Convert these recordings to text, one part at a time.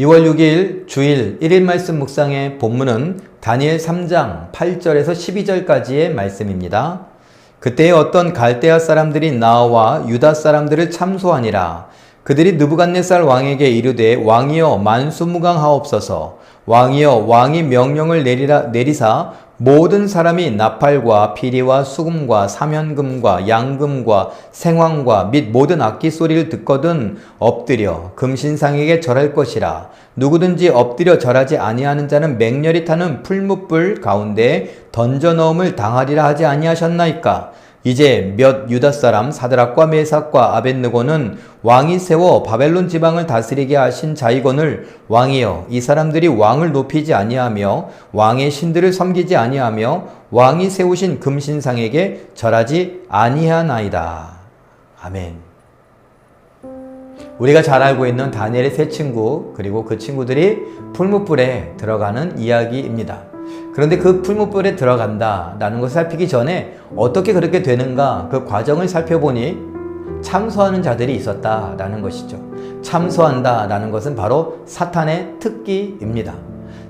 2월 6일 주일 1일 말씀 묵상의 본문은 다니엘 3장 8절에서 12절까지의 말씀입니다. 그때에 어떤 갈대아 사람들이 나와 유다 사람들을 참소하니라. 그들이 느부갓네살 왕에게 이르되 왕이여 만수무강하옵소서 왕이여 왕이 명령을 내리라 내리사 모든 사람이 나팔과 피리와 수금과 사면금과 양금과 생황과 및 모든 악기 소리를 듣거든 엎드려 금신상에게 절할 것이라. 누구든지 엎드려 절하지 아니하는 자는 맹렬히 타는 풀무불 가운데 던져 넣음을 당하리라 하지 아니하셨나이까 이제 몇 유다 사람 사드락과 메삭과 아벤느고는 왕이 세워 바벨론 지방을 다스리게 하신 자이건을 왕이여 이 사람들이 왕을 높이지 아니하며 왕의 신들을 섬기지 아니하며 왕이 세우신 금신상에게 절하지 아니하나이다. 아멘. 우리가 잘 알고 있는 다니엘의 세 친구 그리고 그 친구들이 풀무불에 들어가는 이야기입니다. 그런데 그 풀무불에 들어간다라는 것을 살피기 전에 어떻게 그렇게 되는가 그 과정을 살펴보니 참소하는 자들이 있었다라는 것이죠. 참소한다라는 것은 바로 사탄의 특기입니다.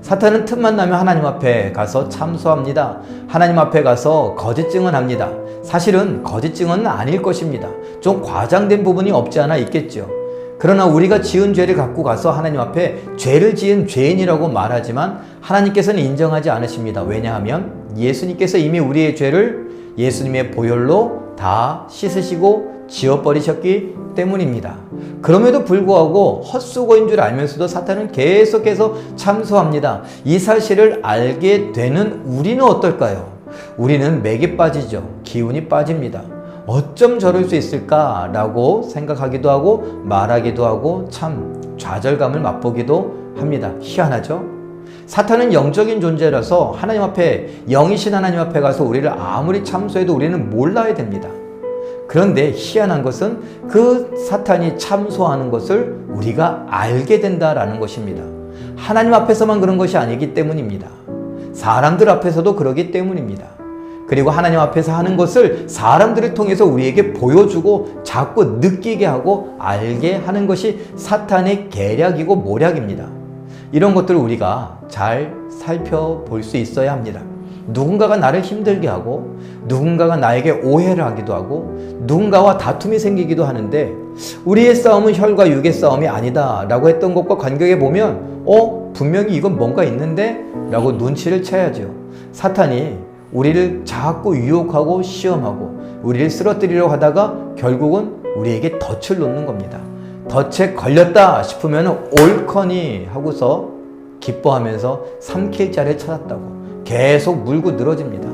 사탄은 틈만 나면 하나님 앞에 가서 참소합니다. 하나님 앞에 가서 거짓 증언합니다. 사실은 거짓 증언은 아닐 것입니다. 좀 과장된 부분이 없지 않아 있겠죠. 그러나 우리가 지은 죄를 갖고 가서 하나님 앞에 죄를 지은 죄인이라고 말하지만 하나님께서는 인정하지 않으십니다. 왜냐하면 예수님께서 이미 우리의 죄를 예수님의 보혈로 다 씻으시고 지워버리셨기 때문입니다. 그럼에도 불구하고 헛수고인 줄 알면서도 사탄은 계속해서 참소합니다. 이 사실을 알게 되는 우리는 어떨까요? 우리는 맥이 빠지죠. 기운이 빠집니다. 어쩜 저럴 수 있을까라고 생각하기도 하고 말하기도 하고 참 좌절감을 맛보기도 합니다. 희한하죠? 사탄은 영적인 존재라서 하나님 앞에 영이신 하나님 앞에 가서 우리를 아무리 참소해도 우리는 몰라야 됩니다. 그런데 희한한 것은 그 사탄이 참소하는 것을 우리가 알게 된다라는 것입니다. 하나님 앞에서만 그런 것이 아니기 때문입니다. 사람들 앞에서도 그러기 때문입니다. 그리고 하나님 앞에서 하는 것을 사람들을 통해서 우리에게 보여주고 자꾸 느끼게 하고 알게 하는 것이 사탄의 계략이고 모략입니다. 이런 것들을 우리가 잘 살펴볼 수 있어야 합니다. 누군가가 나를 힘들게 하고 누군가가 나에게 오해를 하기도 하고 누군가와 다툼이 생기기도 하는데 우리의 싸움은 혈과 육의 싸움이 아니다 라고 했던 것과 관계해 보면 어? 분명히 이건 뭔가 있는데? 라고 눈치를 채야죠. 사탄이 우리를 자꾸 유혹하고 시험하고 우리를 쓰러뜨리려고 하다가 결국은 우리에게 덫을 놓는 겁니다. 덫에 걸렸다 싶으면 옳거니 하고서 기뻐하면서 삼킬 자를 찾았다고 계속 물고 늘어집니다.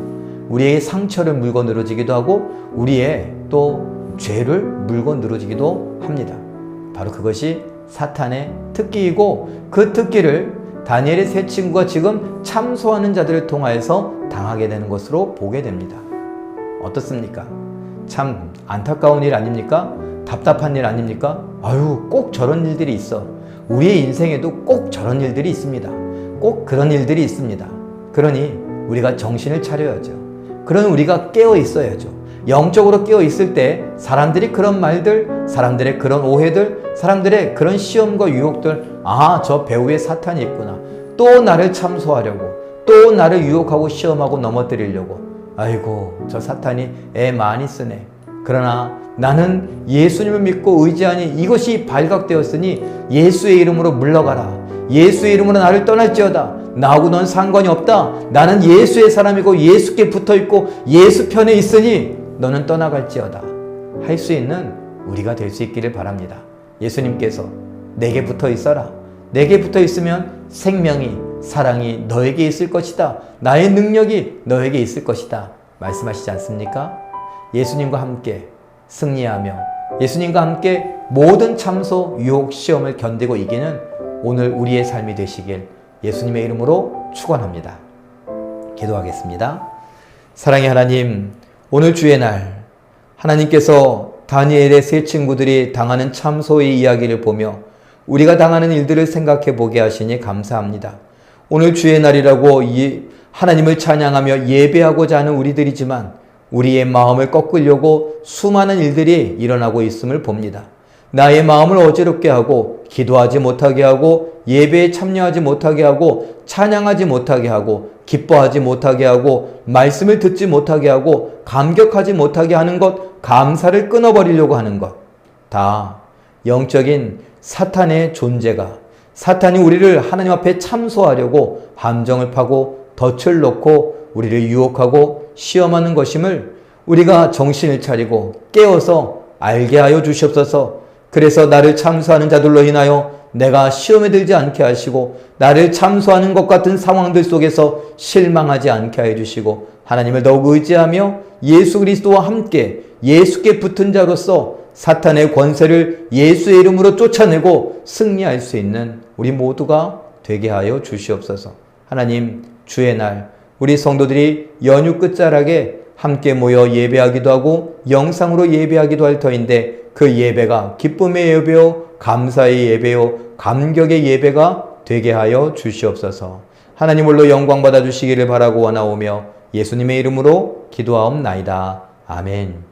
우리의 상처를 물고 늘어지기도 하고 우리의 또 죄를 물고 늘어지기도 합니다. 바로 그것이 사탄의 특기이고 그 특기를 다니엘의 세 친구가 지금 참소하는 자들을 통하여서 당하게 되는 것으로 보게 됩니다. 어떻습니까? 참 안타까운 일 아닙니까? 답답한 일 아닙니까? 아유, 꼭 저런 일들이 있어. 우리의 인생에도 꼭 저런 일들이 있습니다. 꼭 그런 일들이 있습니다. 그러니 우리가 정신을 차려야죠. 그런 우리가 깨어 있어야죠. 영적으로 깨어 있을 때 사람들이 그런 말들, 사람들의 그런 오해들, 사람들의 그런 시험과 유혹들, 아, 저 배우의 사탄이 있구나. 또 나를 참소하려고, 또 나를 유혹하고 시험하고 넘어뜨리려고. 아이고, 저 사탄이 애 많이 쓰네. 그러나 나는 예수님을 믿고 의지하니 이것이 발각되었으니 예수의 이름으로 물러가라. 예수의 이름으로 나를 떠날지어다. 나하고 넌 상관이 없다. 나는 예수의 사람이고 예수께 붙어 있고 예수 편에 있으니 너는 떠나갈지어다. 할 수 있는 우리가 될 수 있기를 바랍니다. 예수님께서 내게 붙어 있어라. 내게 붙어 있으면 생명이, 사랑이 너에게 있을 것이다. 나의 능력이 너에게 있을 것이다. 말씀하시지 않습니까? 예수님과 함께 승리하며 예수님과 함께 모든 참소, 유혹, 시험을 견디고 이기는 오늘 우리의 삶이 되시길 예수님의 이름으로 축원합니다. 기도하겠습니다. 사랑의 하나님, 오늘 주의 날 하나님께서 다니엘의 세 친구들이 당하는 참소의 이야기를 보며 우리가 당하는 일들을 생각해 보게 하시니 감사합니다. 오늘 주의 날이라고 하나님을 찬양하며 예배하고자 하는 우리들이지만 우리의 마음을 꺾으려고 수많은 일들이 일어나고 있음을 봅니다. 나의 마음을 어지럽게 하고 기도하지 못하게 하고 예배에 참여하지 못하게 하고 찬양하지 못하게 하고 기뻐하지 못하게 하고 말씀을 듣지 못하게 하고 감격하지 못하게 하는 것 감사를 끊어버리려고 하는 것 다 영적인 사탄의 존재가 사탄이 우리를 하나님 앞에 참소하려고 함정을 파고 덫을 놓고 우리를 유혹하고 시험하는 것임을 우리가 정신을 차리고 깨어서 알게 하여 주시옵소서. 그래서 나를 참소하는 자들로 인하여 내가 시험에 들지 않게 하시고 나를 참소하는 것 같은 상황들 속에서 실망하지 않게 하여 주시고 하나님을 더욱 의지하며 예수 그리스도와 함께 예수께 붙은 자로서 사탄의 권세를 예수의 이름으로 쫓아내고 승리할 수 있는 우리 모두가 되게 하여 주시옵소서. 하나님 주의 날 우리 성도들이 연휴 끝자락에 함께 모여 예배하기도 하고 영상으로 예배하기도 할 터인데 그 예배가 기쁨의 예배요 감사의 예배요 감격의 예배가 되게 하여 주시옵소서. 하나님 홀로 영광 받아 주시기를 바라고 원하오며 예수님의 이름으로 기도하옵나이다. 아멘.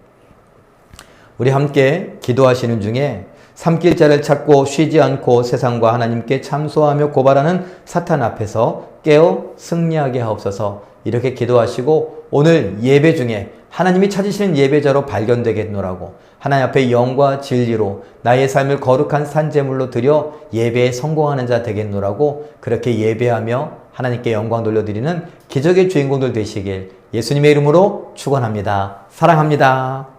우리 함께 기도하시는 중에 삼킬 자를 찾고 쉬지 않고 세상과 하나님께 참소하며 고발하는 사탄 앞에서 깨어 승리하게 하옵소서 이렇게 기도하시고 오늘 예배 중에 하나님이 찾으시는 예배자로 발견되겠노라고 하나님 앞에 영과 진리로 나의 삶을 거룩한 산재물로 드려 예배에 성공하는 자 되겠노라고 그렇게 예배하며 하나님께 영광 돌려드리는 기적의 주인공들 되시길 예수님의 이름으로 축원합니다. 사랑합니다.